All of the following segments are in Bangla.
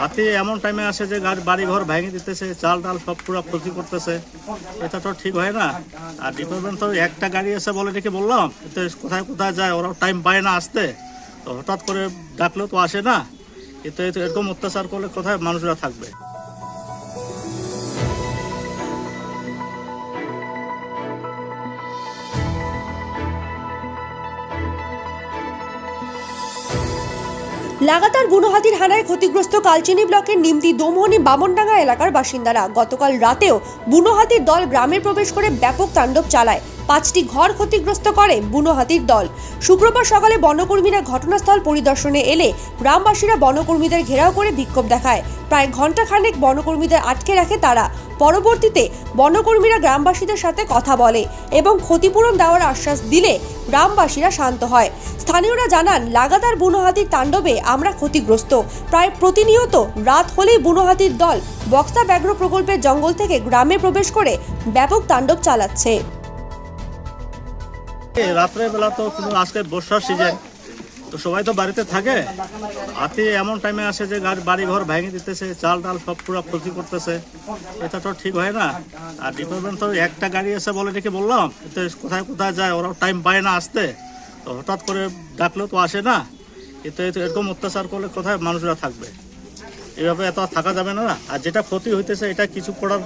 হাতি এমন টাইমে আসে যে গাছ বাড়ি ঘর ভেঙে দিতেছে, চাল ডাল সব পুরো ক্ষতি করতেছে। এটা তো ঠিক হয় না। আর ডিপার্টমেন্ট তো একটা গাড়ি এসে বলে নাকি বললাম, এতে কোথায় কোথায় যায়, ওরাও টাইম পায় না আসতে। তো হঠাৎ করে ডাকলেও তো আসে না। এতে এরকম অত্যাচার করলে কোথায় মানুষরা থাকবে? লাগাতার বুনো হাতির হানায় ক্ষতিগ্রস্ত কালচিনি ব্লকের নিমতি দোমহনি বামনডাঙ্গা এলাকার বাসিন্দারা গতকাল রাতেও বুনো হাতির দল গ্রামে প্রবেশ করে ব্যাপক তাণ্ডব চালায়। পাঁচটি ঘর ক্ষতিগ্রস্ত করে বুনো হাতির দল। শুক্রবার সকালে বনকর্মীরা ঘটনাস্থল পরিদর্শনে এলে গ্রামবাসীরা বনকর্মীদের ঘেরাও করে বিক্ষোভ দেখায়। প্রায় ঘণ্টাখানেক বনকর্মীদের আটকে রাখে তারা। পরবর্তীতে বনকর্মীরা গ্রামবাসীদের সাথে কথা বলে এবং ক্ষতিপূরণ দেওয়ার আশ্বাস দিলে গ্রামবাসীরা শান্ত হয়। স্থানীয়রা জানান, লাগাতার বুনো হাতির তাণ্ডবে আমরা ক্ষতিগ্রস্ত। প্রায় প্রতিনিয়ত রাত হলেই বুনো হাতির দল বক্সা ব্যাঘ্র প্রকল্পের জঙ্গল থেকে গ্রামে প্রবেশ করে ব্যাপক তাণ্ডব চালাচ্ছে। এই রাত্রে বেলা তো আজকে বর্ষার সিজন তো সবাই তো বাড়িতে থাকে। হাতি এমন টাইমে আসে যে গাড়ি বাড়ি ঘর ভেঙে দিতেছে, চাল টাল সব পুরো ক্ষতি করতেছে। এটা তো ঠিক হয় না। আর ডিপার্টমেন্ট তো একটা গাড়ি এসে বলে ডেকে বললাম? এতে কোথায় কোথায় যায়? ওরাও টাইম পায় না আসতে। তো হঠাৎ করে ডাকলেও তো আসে না। এতে এরকম অত্যাচার করলে কোথায় মানুষরা থাকবে? এভাবে এত থাকা যাবে না। না আর যেটা ক্ষতি হইতেছে এটা কিছু করার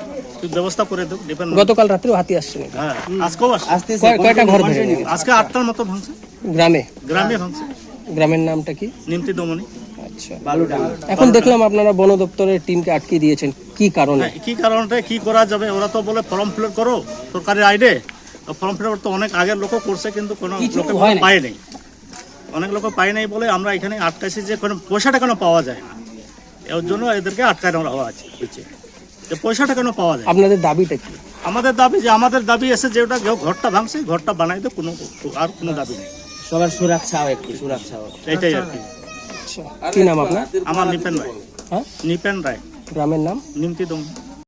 ব্যবস্থা করে দেব ডিপেন্ড গতকাল রাত্রেও হাতি আসছে হ্যাঁ আজকেও আসছে। কয়টা ঘর ভেঙে আজকে আটটার মতো ভাঙছে। গ্রামে? গ্রামে ভাঙছে। গ্রামের নামটা কি? নিমতি দমনি। আচ্ছা। এখন দেখলাম আপনারা বন দপ্তরের টিমকে আটকে দিয়েছেন। কি কারণে? হ্যাঁ, কি কারণটা কি করা যাবে? ওরা তো বলে ফর্ম ফিল করো সরকারি আইডে। ফর্ম ফিল তো অনেক আগের লোকও করছে কিন্তু কোনো লোকে পায় নাই। অনেক লোক পায় নাই বলে আমরা এখানে আটকাইছি যে কোনো পয়সাটা কেন পাওয়া যায় না? এর জন্য এদেরকে আটকানো হওয়া আছে হয়েছে। যে পয়সাটা কেন পাওয়া যায়? আপনাদের দাবিটা কি? আমাদের দাবি যে আমাদের দাবি এসে যেটা কেউ ঘরটা ভাঙছে ঘরটা বানাই দে কোনো আর কোনো দাবি নেই। সবার সুরক্ষাও একটু সুরক্ষাও। এটাই আর কি। কি নাম আপনার? আমার নিপেন রায়। হ্যাঁ? নিপেন রায়। গ্রামের নাম? নিমতি দম